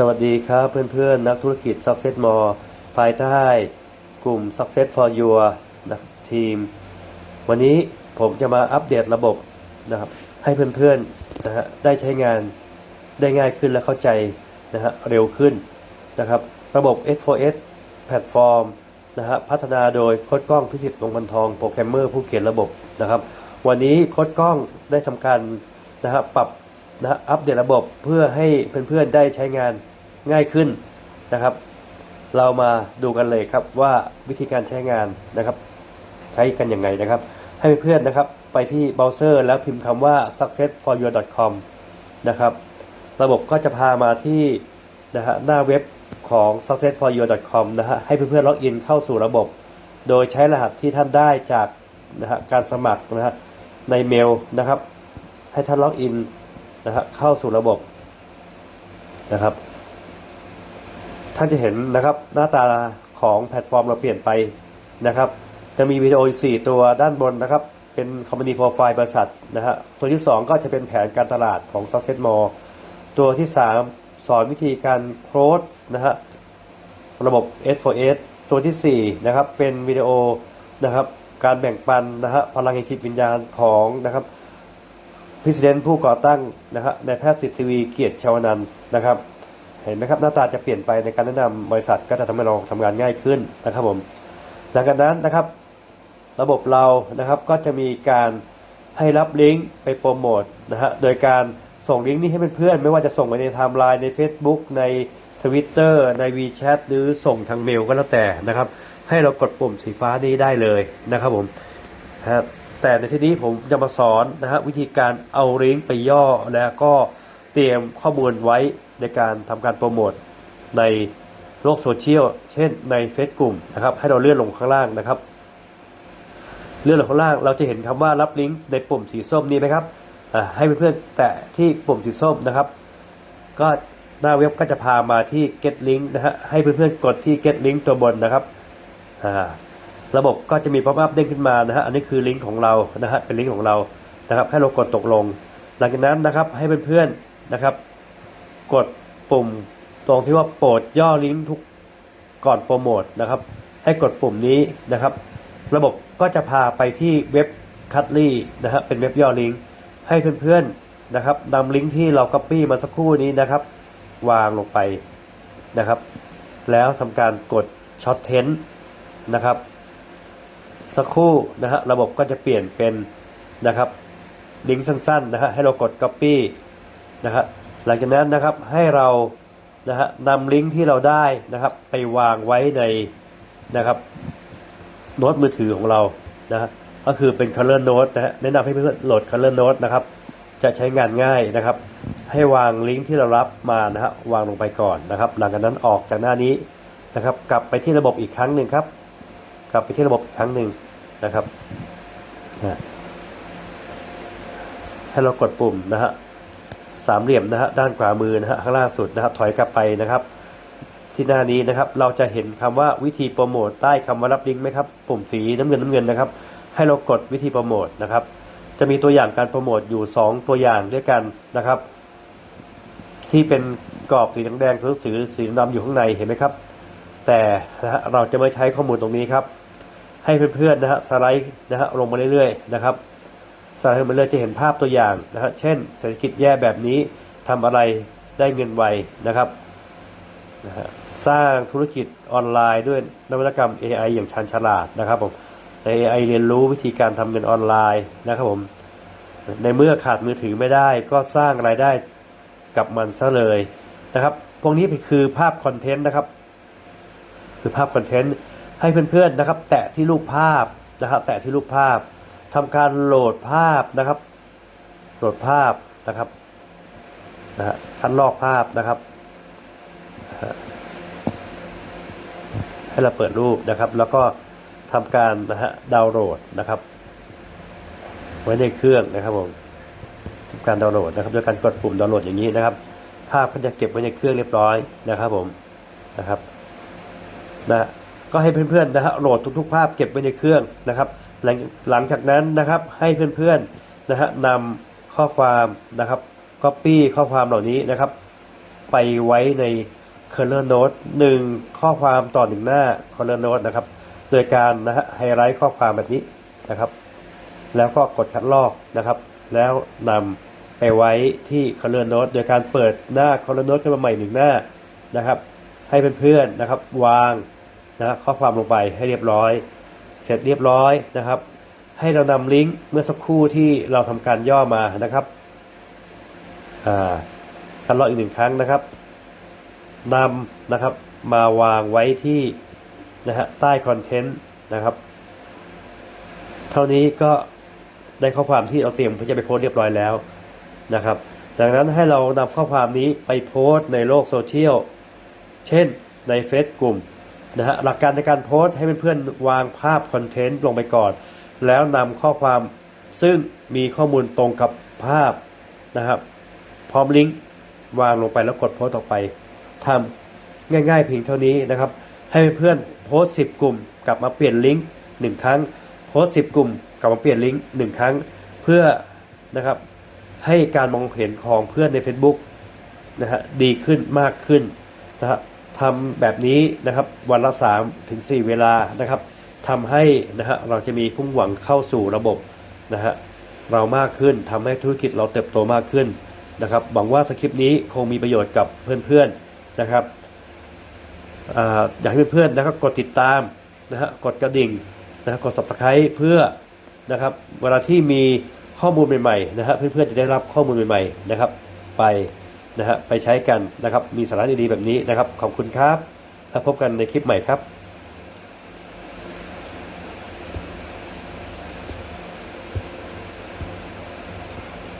สวัสดีครับเพื่อนๆ นักธุรกิจ Success More ภายใต้กลุ่ม Success for Your นะทีม วันนี้ผมจะมาอัปเดตระบบนะครับ ให้เพื่อนๆนะฮะได้ใช้งานได้ง่ายขึ้นและเข้าใจนะฮะเร็วขึ้นนะครับ ระบบ X4S แพลตฟอร์มนะฮะพัฒนาโดยโค้ดกล้องพิสิทธิ์วงพันทองโปรแกรมเมอร์ผู้เขียนระบบนะครับ วันนี้โค้ดกล้องได้ทำการนะฮะปรับนะฮะอัปเดตระบบเพื่อให้เพื่อนๆได้ใช้งาน ง่ายขึ้นนะครับ เรามาดูกันเลยครับว่าวิธีการใช้งานนะครับ ใช้กันยังไงนะครับ ให้เพื่อนนะครับไปที่เบราว์เซอร์ แล้วพิมพ์คำว่า successforyou.com นะครับ ระบบก็จะพามาที่นะฮะหน้าเว็บของ successforyou.com นะฮะให้เพื่อนๆล็อกอินเข้าสู่ระบบ โดยใช้รหัสที่ท่านได้จากนะฮะการสมัครนะฮะในเมลนะครับ ให้ท่านล็อกอินนะฮะเข้าสู่ระบบนะครับ ท่านจะเห็นนะครับหน้าตาของแพลตฟอร์มเราเปลี่ยนไปนะครับ จะมีวิดีโออีก4ตัวด้านบนนะครับ เป็น Company Profile บริษัทนะฮะตัวที่ 2 ก็จะเป็นแผนการตลาดของ Success More ตัวที่ 3 สอนวิธีการโค้ดนะฮะระบบ S4S ตัวทีสี่ 4 นะครับ เป็นวิดีโอนะครับการแบ่งปันนะฮะพลังแห่งจิตวิญญาณของนะครับพิเศษผู้ก่อตั้งนะฮะในแพทย์สิทธิ์ทีวีเกียรติชาวนันท์นะครับ เห็นไหมครับหน้าตาจะเปลี่ยนไปในการแนะนำบริษัทก็จะทำให้เราทำงานง่ายขึ้นนะครับผมหลังจากนั้นนะครับ ระบบเรานะครับก็จะมีการให้รับลิงก์ไปโปรโมทนะฮะโดยการส่งลิงก์นี้ให้เพื่อนๆไม่ว่าจะส่งไปในไทม์ไลน์ใน Facebook ใน Twitter ใน WeChat หรือส่งทางเมลก็แล้วแต่นะครับ ให้เรากดปุ่มสีฟ้านี้ได้เลยนะครับผมนะครับแต่ในที่นี้ผมจะมาสอนนะฮะวิธีการเอาลิงก์ไปย่อแล้วก็เตรียมข้อมูลไว้ ในการทำการโปรโมทในโลกโซเชียลเช่นในเฟซกลุ่มนะครับ ให้เราเลื่อนลงข้างล่างนะครับ เลื่อนลงข้างล่าง เราจะเห็นคำว่ารับลิงก์ในปุ่มสีส้มนี้ไหมครับอ่าให้เพื่อนๆแตะที่ปุ่มสีส้มนะครับ ก็หน้าเว็บก็จะพามาที่ get link นะฮะให้เพื่อนๆกดที่ get link ตัวบนนะครับอ่าระบบก็จะมี pop up เด้งขึ้นมานะฮะอันนี้คือลิงก์ของเรานะฮะเป็นลิงก์ของเรานะครับ ให้เรากดตกลง หลังจากนั้นนะครับให้เพื่อนๆนะครับ กดปุ่มตรงที่ว่าโปรดย่อลิงก์ทุกก่อนโปรโมทนะครับ ให้กดปุ่มนี้นะครับ ระบบก็จะพาไปที่เว็บคัตลี่นะฮะเป็นเว็บย่อลิงก์ให้เพื่อนๆนะครับนำลิงก์ที่เรา Copy มาสักครู่นี้นะครับ วางลงไปนะครับ แล้วทำการกดช็อตเทนนะครับ สักครู่นะฮะระบบก็จะเปลี่ยนเป็นนะครับลิงก์สั้นๆนะฮะให้เรากด Copy นะครับ หลังจากนั้นนะครับให้เรานะฮะนำลิงก์ที่เราได้นะครับ ไปวางไว้ในนะครับโน้ตมือถือของเรานะฮะก็คือเป็น Color Note นะฮะแนะนำให้เพื่อนๆโหลด Color Note นะครับ จะใช้งานง่ายนะครับ ให้วางลิงก์ที่เรารับมานะฮะวางลงไปก่อนนะครับ หลังจากนั้นออกจากหน้านี้นะครับ กลับไปที่ระบบอีกครั้งหนึ่งครับ กลับไปที่ระบบอีกครั้งหนึ่งนะครับให้เรากดปุ่มนะฮะ สามเหลี่ยมนะฮะด้านขวามือนะฮะข้างล่างสุดนะครับถอยกลับไปนะครับ ที่หน้านี้นะครับเราจะเห็นคำว่าวิธีโปรโมทใต้คำว่ารับลิงก์ไหมครับปุ่มสีน้ำเงินน้ำเงินนะครับ ให้เรากดวิธีโปรโมทนะครับ จะมีตัวอย่างการโปรโมทอยู่ 2 ตัวอย่างด้วยกันนะครับ ที่เป็นกรอบสีแดงๆหรือสีสีดำอยู่ข้างในเห็นไหมครับ แต่นะฮะเราจะไม่ใช้ข้อมูลตรงนี้ครับ ให้เพื่อนๆนะฮะสไลด์นะฮะลงมาเรื่อยๆนะครับ สไลด์มาเรื่อยจะเห็นภาพตัวอย่างนะฮะเช่น เศรษฐกิจแย่แบบนี้ทำอะไรได้เงินไวนะครับนะฮะสร้างธุรกิจออนไลน์ด้วยนวัตกรรม AI อย่างชันฉลาดนะครับผมใน AI เรียนรู้วิธีการทำเงินออนไลน์นะครับผมในเมื่อขาดมือถือไม่ได้ก็สร้างรายได้กับมันซะเลยนะครับ พวกนี้คือภาพคอนเทนต์นะครับ คือภาพคอนเทนต์ให้เพื่อนๆนะครับ แตะที่รูปภาพนะครับ แตะที่รูปภาพ ทำการโหลดภาพนะครับ โหลดภาพนะครับนะฮะคัดลอกภาพนะครับ ให้เราเปิดรูปนะครับ แล้วก็ทำการนะฮะดาวน์โหลดนะครับ ไว้ในเครื่องนะครับผมทำการดาวน์โหลดนะครับโดยการกดปุ่มดาวน์โหลดอย่างนี้นะครับ ภาพก็จะเก็บไว้ในเครื่องเรียบร้อยนะครับผมนะครับนะก็ให้เพื่อนๆนะฮะโหลดทุกๆ ภาพเก็บไว้ในเครื่องนะครับ หลังหลังจากนั้นนะครับให้เพื่อนๆนะฮะนำข้อความนะครับ copy ข้อความเหล่านี้นะครับ ไปไว้ใน Color Note หนึ่งข้อความต่อหนึ่งหน้า Color Note นะครับ โดยการนะฮะไฮไลท์ข้อความแบบนี้นะครับ แล้วก็กดคัดลอกนะครับ แล้วนำไปไว้ที่ Color Note โดยการเปิดหน้า Color Note ขึ้นมาใหม่หนึ่งหน้านะครับ ให้เพื่อนๆนะครับ วางนะข้อความลงไปให้เรียบร้อย เสร็จเรียบร้อยนะครับ ให้เรานำลิงก์เมื่อสักครู่ที่เราทำการย่อมานะครับอ่าคัดลอกอีกหนึ่งครั้งนะครับนำนะครับมาวางไว้ที่นะฮะใต้คอนเทนต์นะครับ เท่านี้ก็ได้ข้อความที่เราเตรียมเพื่อจะไปโพสเรียบร้อยแล้วนะครับ ดังนั้นให้เรานำข้อความนี้ไปโพสในโลกโซเชียล เช่นในเฟซกลุ่ม นะฮะหลักการในการโพสต์ให้เพื่อนๆวางภาพคอนเทนต์ลงไปก่อน แล้วนำข้อความซึ่งมีข้อมูลตรงกับภาพนะครับพร้อมลิงก์วางลงไปแล้วกดโพสต์ออกไปทำง่ายๆเพียงเท่านี้นะครับ ให้เพื่อนโพสต์สิบกลุ่ม กลับมาเปลี่ยนลิงก์หนึ่งครั้งโพสต์สิบกลุ่ม กลับมาเปลี่ยนลิงก์หนึ่งครั้ง เพื่อนะครับให้การมองเห็นของเพื่อนใน Facebook นะฮะดีขึ้นมากขึ้นนะฮะ ทำแบบนี้นะครับวันละ3ถึง4เวลานะครับทำให้นะฮะเราจะมีพุ่งหวังเข้าสู่ระบบนะฮะเรามากขึ้นทำให้ธุรกิจเราเติบโตมากขึ้นนะครับหวังว่าสคริปต์นี้คงมีประโยชน์กับเพื่อนๆนะครับออยากให้เพื่อนๆนะครับกดติดตามนะฮะกดกระดิ่งนะฮะกด subscribe เพื่อนะครับเวลาที่มีข้อมูลใหม่ๆนะฮะเพื่อนๆจะได้รับข้อมูลใหม่ๆนะครับไป นะฮะไปใช้กันนะครับ มีสาระดีๆแบบนี้นะครับ ขอบคุณครับ แล้วพบกันในคลิปใหม่ครับ